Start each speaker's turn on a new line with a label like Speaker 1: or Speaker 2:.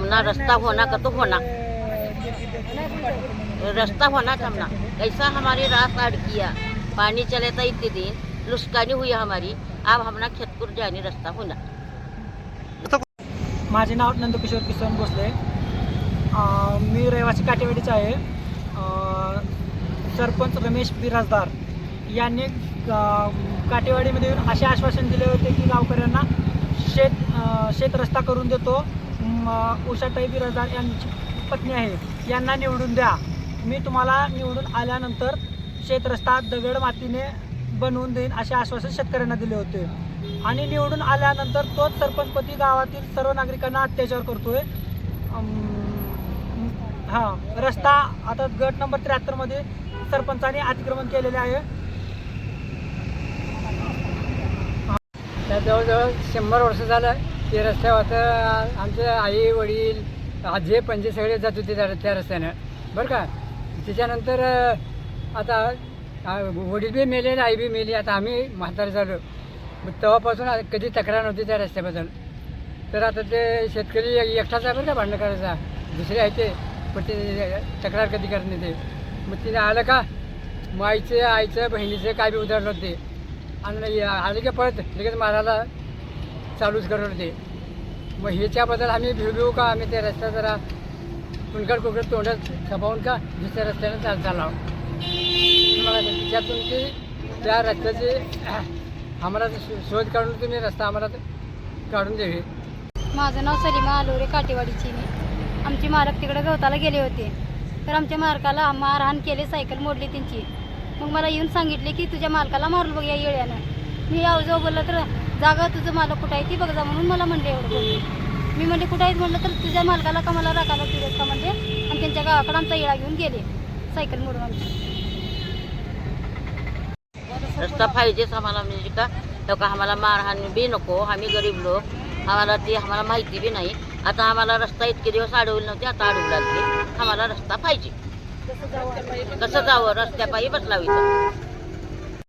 Speaker 1: हमना रास्ता होना का तो होना। रास्ता होना हमना। कैसा हमारी रात आड़ किया। पानी चले था इतने दिन। लुस्कानी हुई हमारी। अब हमना खेतपुर जाने रास्ता होना।
Speaker 2: माझे नाव नंदकिशोर किसन भोसले. मी रहिवासी काटेवाडीचे आहे. सरपंच रमेश बिराजदार. यांनी काटेवाडीमध्ये येऊन असे आश्वासन दिले होते की गावकऱ्यांना शेत शेत रस्ता करून देतो. उषाताई बिराजदार यांची पत्नी आहे. यांना निवडून द्या. मी तुम्हाला निवडून आल्यानंतर शेतरस्ता दगड मातीने बनवून देईन असे आश्वासन शेतकऱ्यांना दिले होते. आणि निवडून आल्यानंतर तोच सरपंचपती गावातील सर्व नागरिकांना अत्याचार करतोय. हा रस्ता आता गट नंबर त्र्याहत्तरमध्ये सरपंचाने अतिक्रमण केलेले आहे.
Speaker 3: त्या जवळजवळ शंभर वर्ष झालं ते रस्त्यावर तर आमचे आई वडील आजे पंजे सगळे जात होते त्या त्या रस्त्यानं. बरं का? त्याच्यानंतर आता वडील बी मेले आई बी मेली. आता आम्ही म्हातारे झालो. मग तेव्हापासून कधी तक्रार नव्हती त्या रस्त्याबद्दल. तर आता ते शेतकरी एकटाच आहे बरं का भांडणं करायचा? दुसरे आहे ते. पण ते तक्रार कधी करत नाही ते? मग तिने आलं का? मग आईचं आईचं बहिणीचं काय बी उदाहरण होते आणि आले की परत लगेच मारायला चालूच करत होते. मग ह्याच्याबद्दल आम्ही भिऊ भिऊ का? आम्ही ते रस्ता जरा कुणकड कुणकड तोंडात छपावून का? दुसऱ्या रस्त्यानं चाल चालावं मला त्याच्यातून ते त्या रस्त्याचे आम्हाला शो- शोध काढून तुम्ही रस्ता आम्हाला काढून द्यावे.
Speaker 4: माझं नाव सलीमा आलोरे काटेवाडीची मी. आमचे मालक तिकडे गवताला गेले होते. तर आमच्या मालकाला मारहाण केले सायकल मोडली त्यांची. मग मला येऊन सांगितले की तुझ्या मालकाला मारलं बघ या येळ्यानं. मी याव बोललं तर जागा तुझं मालक कुठं आहे ती बघ जा म्हणून मला म्हणले एवढं बोलले मी म्हणले कुठं आहेत? म्हणलं तर तुझ्या मालकाला का मला राखायला तुझ्यात का? म्हणले आणि त्यांच्या गावाकडं आमचा येळा घेऊन गेले सायकल मोडून आमची.
Speaker 1: रस्ता पाहिजेच आम्हाला म्हणजे का? तो का आम्हाला मारहाण बी नको आम्ही गरीब लोक. आम्हाला ती आम्हाला माहिती बी नाही. आता आम्हाला रस्ता इतके दिवस अडवले नव्हते आता अडवू लागले. आम्हाला रस्ता पाहिजे. कसं जावं? रस्त्यापायी बसलावी